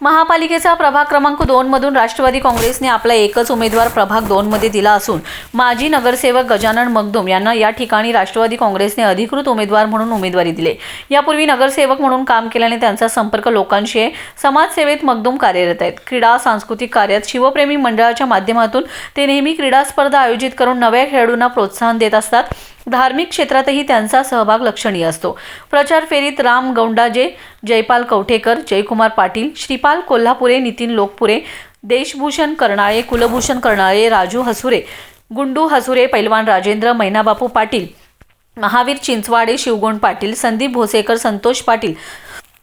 महापालिकेचा प्रभाग क्रमांक दोन मधून राष्ट्रवादी काँग्रेसने आपला एकच उमेदवार प्रभाग दोन मध्ये दिला असून माजी नगरसेवक गजानन मगदुम यांना या ठिकाणी राष्ट्रवादी काँग्रेसने अधिकृत उमेदवार म्हणून उमेदवारी दिली. यापूर्वी नगरसेवक म्हणून काम केल्याने त्यांचा संपर्क लोकांशी आहे. समाजसेवेत मगदुम कार्यरत आहेत. क्रीडा सांस्कृतिक कार्यात शिवप्रेमी मंडळाच्या माध्यमातून ते नेहमी क्रीडा स्पर्धा आयोजित करून नव्या खेळाडूंना प्रोत्साहन देत असतात. धार्मिक क्षेत्रातही त्यांचा सहभाग लक्षणीय असतो. प्रचार फेरीत राम गौंडाजे जयपाल कवठेकर जयकुमार पाटील श्रीपाल कोल्हापुरे नितीन लोकपुरे देशभूषण कर्णाळे कुलभूषण करणाळे राजू हसुरे गुंडू हसुरे पैलवान राजेंद्र मैनाबापू पाटील महावीर चिंचवाडे शिवगोंड पाटील संदीप भोसेकर संतोष पाटील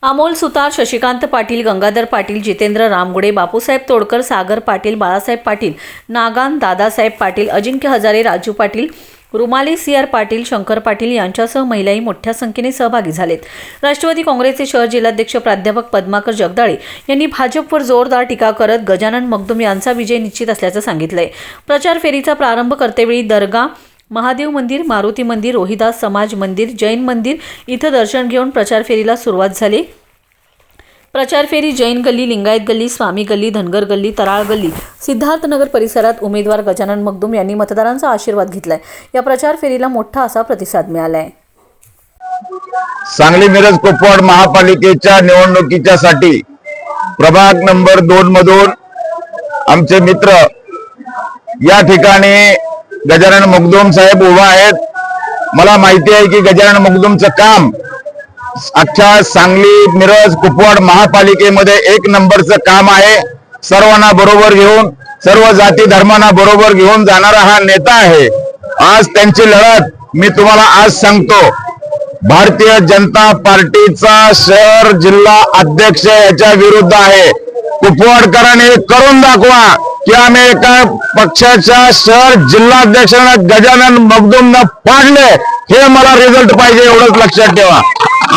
अमोल सुतार शशिकांत पाटील गंगाधर पाटील जितेंद्र रामगुडे बापूसाहेब तोडकर सागर पाटील बाळासाहेब पाटील नागान दादासाहेब पाटील अजिंक्य हजारे राजू पाटील रुमाली सी आर पाटील शंकर पाटील यांच्यासह महिलाही मोठ्या संख्येने सहभागी झालेत. राष्ट्रवादी काँग्रेसचे शहर जिल्हाध्यक्ष प्राध्यापक पद्माकर जगदाळे यांनी भाजपवर जोरदार टीका करत गजानन मगदुम यांचा विजय निश्चित असल्याचं सांगितलंय. प्रचार फेरीचा प्रारंभ करतेवेळी दर्गा महादेव मंदिर मारुती मंदिर रोहिदास समाज मंदिर जैन मंदिर इथं दर्शन घेऊन प्रचार फेरीला सुरुवात झाली. प्रचार फेरी जैन गल्ली लिंगायत गल्ली स्वामी गल्ली धनगर गल्ली तराळ गल्ली सिद्धार्थनगर परिसरात उमेदवार गजानन मगदुम यांनी मतदारांचा आशीर्वाद घेतलाय. या प्रचार फेरीला मोठा असा प्रतिसाद मिळालाय. सांगली मिरज कोपवाड महापालिकेच्या निवडणुकीच्या साठी प्रभाग नंबर दोन मधून आमचे मित्र या ठिकाणी गजानन मगदूम साहेब उभा आहेत. मला माहिती आहे की गजानन मगदूमचं काम अख्ख्या सांगली मिरज कुपवाड महापालिकेमध्ये एक नंबरचं काम आहे. सर्वांना बरोबर घेऊन सर्व जाती धर्मांना बरोबर घेऊन जाणारा हा नेता आहे. आज त्यांची लढत मी तुम्हाला आज सांगतो. भारतीय जनता पार्टीचा शहर जिल्हा अध्यक्ष याच्या विरुद्ध आहे. कुपवाडकरांनी करून दाखवा की आम्ही एका पक्षाच्या शहर जिल्हाध्यक्षांना गजानन मगदूमनं पाडले. हे मला रिझल्ट पाहिजे एवढंच लक्षात ठेवा.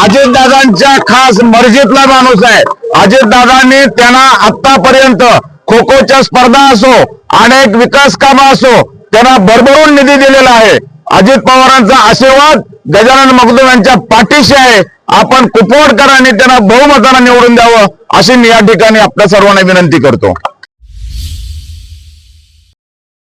अजितदादांच्या खास मर्जीतला माणूस आहे. अजितदादांनी त्यांना आतापर्यंत खो खोच्या स्पर्धा असो अनेक विकास कामं असो त्यांना भरभरून निधी दिलेला आहे. अजित पवारांचा आशीर्वाद गजानन मगदूम यांच्या पाठीशी आहे. आपण कुपवाडकरांनी त्यांना बहुमतानं निवडून द्यावं अशी मी या ठिकाणी आपल्या सर्वांना विनंती करतो.